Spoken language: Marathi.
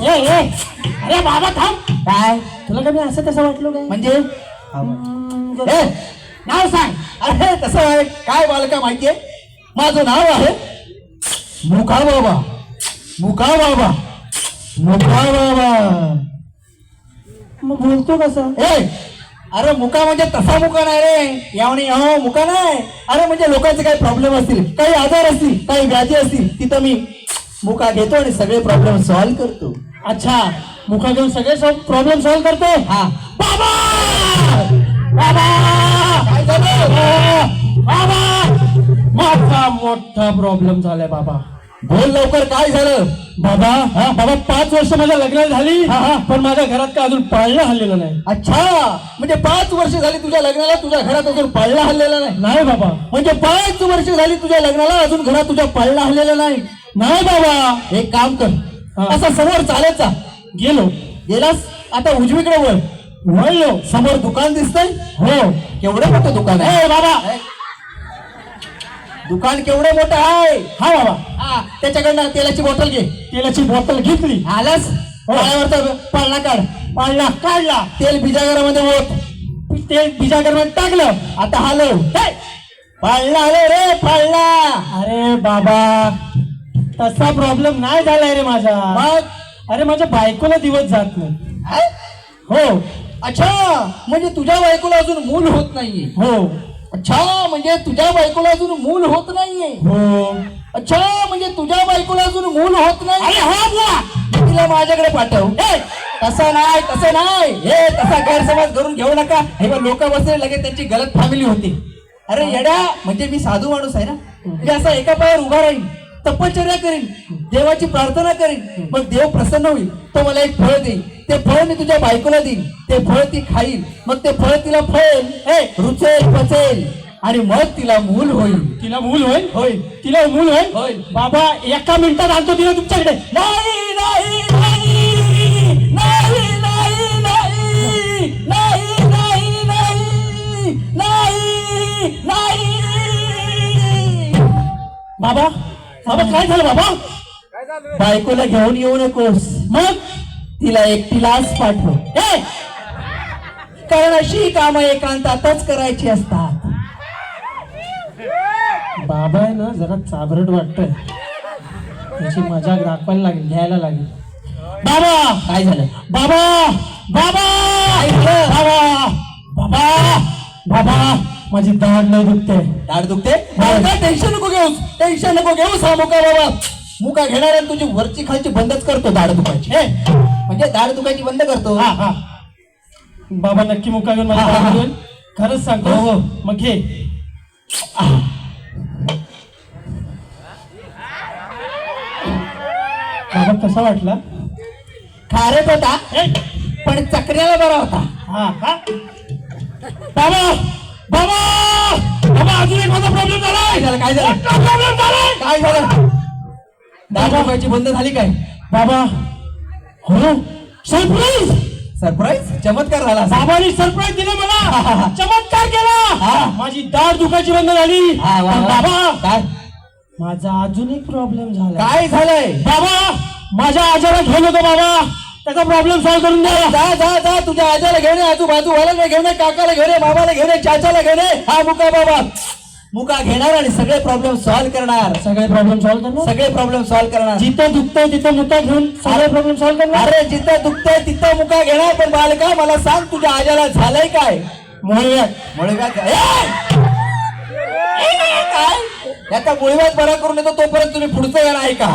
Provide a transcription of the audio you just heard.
ए ए अरे बाबा थांब. काय? तुला का मी असं तसं वाटलो काय? म्हणजे? ए, नाव सांग. अरे कसं आहे. काय बालका माहितीये? माझं नाव आहे मुका बाबा. मुका बाबा. मुका बाबा. मग बोलतो कसं? ए अरे मुका म्हणजे तसा मुका नाही रे. यावणी हो मुका नाही. अरे म्हणजे लोकांचे काही प्रॉब्लेम असतील काही आजार असतील काही व्याधी असतील तिथं मी मुका घेतो आणि सगळे प्रॉब्लेम सॉल्व्ह करतो. अच्छा मुखा घेऊन सगळे प्रॉब्लेम सॉल्व्ह करतो? हा. बाबा! बाबा! बाबा! मोठा प्रॉब्लेम झालाय बाबा. बोल लवकर काय झालं? बाबा बाबा पाच वर्ष माझ्या लग्न झाली हा, हा. पण माझ्या घरात काय अजून पाळणं हल्लेलं नाही. अच्छा म्हणजे पाच वर्ष झाली तुझ्या लग्नाला तुझ्या घरात अजून पाळणा हल्लेला नाही? नाही बाबा. म्हणजे पाच वर्ष झाली तुझ्या लग्नाला अजून घरात तुझ्या पाळणा हल्लेला नाही? नाही बाबा. एक काम कर. हा. असा समोर चालत जा गेलो. गेलास? आता उजवीकडे वळ. वळलो. समोर दुकान दिसतंय? हो. केवढं मोठं दुकान आहे. बाबा. दुकान केवढं मोठं आहे? हा बाबा. हा. त्याच्याकडनं तेलाची बॉटल घे. तेलाची बॉटल घेतली. आलास? हो. पाळणा काढ. पाळणा काढला. तेल बिजागरामध्ये ओत. ते बिजागरमध्ये टाकलं. आता हलव. हे! पाळणा हलव रे पाळणा. अरे बाबा तसा प्रॉब्लेम नाही झालाय रे माझा. मग? अरे माझ्या बायकोला दिवस जात नाही. हे? हो. अच्छा म्हणजे तुझ्या बायकोला अजून मूल होत नाहीये. हो. अच्छा म्हणजे तुझ्या बायकोला अजून मूल होत नाहीये. हो. अच्छा म्हणजे तुझ्या बायकोला अजून मूल होत नाही अरे हो तिला माझ्याकडे पाठव. तसं नाही तसं नाही. हे तसा गैरसमज करून घेऊ नका. हे लोक बसले लगेच त्यांची गलत फॅमिली होती. अरे येड्या म्हणजे मी साधू माणूस आहे ना. मी असा एका पायावर उभा राहीन. तपश्चर्या करीन देवाची प्रार्थना करीन मग देव प्रसन्न होईल. तो मला एक फळ देईल. ते फळ मी तुझ्या बायकोला देईन. ते फळ ती खाईल. मग ते फळ तिला फळेल. हे रुचेल पचेल. आणि मग तिला मूल होईल. तिला मूल होईल? होईल. तिला मूल होईल? होईल. बाबा एका मिनिटात आणतो तिला तुमच्याकडे. नाही नाही नाही नाही नाही नाही नाही नाही नाही नाही नाही. बाबा बाबा काय झालं बाबा? बायकोला घेऊन येऊ नकोस. मग तिला एकटीलाच पाठव. हे! कारण अशी कामं एकांतातच करायची असतात. बाबा आहे ना जरा चाबरट वाटतंय. त्याची मजा दाखवायला लागेल घ्यायला लागेल. बाबा! काय झालं? बाबा! बाबा? बाबा! बाबा! बाबा! माझी दाढ लय दुखते. दाढ दुखते? टेन्शन नको घेऊस टेन्शन नको घेऊस हा मुका बाबा. मुका घेणार तुझी वरची खालची बंदच करतो दाढ दुखायची. म्हणजे दाढ दुखायची बंद करतो. हा हा. बाबा नक्की मुका घेऊन मला दाढ? खरंच सांगतो. हो, हो. मग घे. बाबा कसा वाटला? खारट होता पण चक्र्याला बरा होता. हा हा. बाबा बाबा! बाबा अजून एक माझा प्रॉब्लेम झालाय झालं काय झालं? प्रॉब्लेम झालाय! काय झालं? दाढ दुखायची बंद झाली काय? बाबा हो सरप्राईज सरप्राईज चमत्कार झाला. बाबांनी सरप्राईज दिलं मला. चमत्कार केला. हा. माझी दाढ दुखायची बंद झाली. हा, पण. बाबा काय? माझा अजून एक प्रॉब्लेम झाला काय झालंय? बाबा माझ्या आजारा घेऊन होतो बाबा. त्याचा प्रॉब्लेम सॉल्व्ह करून द्या जा जा जा तुझ्या आजाला घेऊन आजूबाजूवाल्याला घेऊन काकाला घेऊन मामाला घेऊन ये चाचाला घेऊन ये. हा मुका बाबा मुका घेणार आणि सगळे प्रॉब्लेम सॉल्व्ह करणार. सगळे प्रॉब्लेम सॉल्व्ह करणार? सगळे प्रॉब्लेम सॉल्व्ह करणार. जिथं दुखतंय तिथं मुका घेऊन सगळे प्रॉब्लेम सॉल्व्ह करणार? अरे जिथं दुखतंय तिथं मुका घेणार पण बालका मला सांग तुझ्या आजाला झालंय काय? मुळव्यात मुळव्यात काय? याचा मुळव्यात बरा करून येतो तोपर्यंत तुम्ही पुढचं येणार आहे का?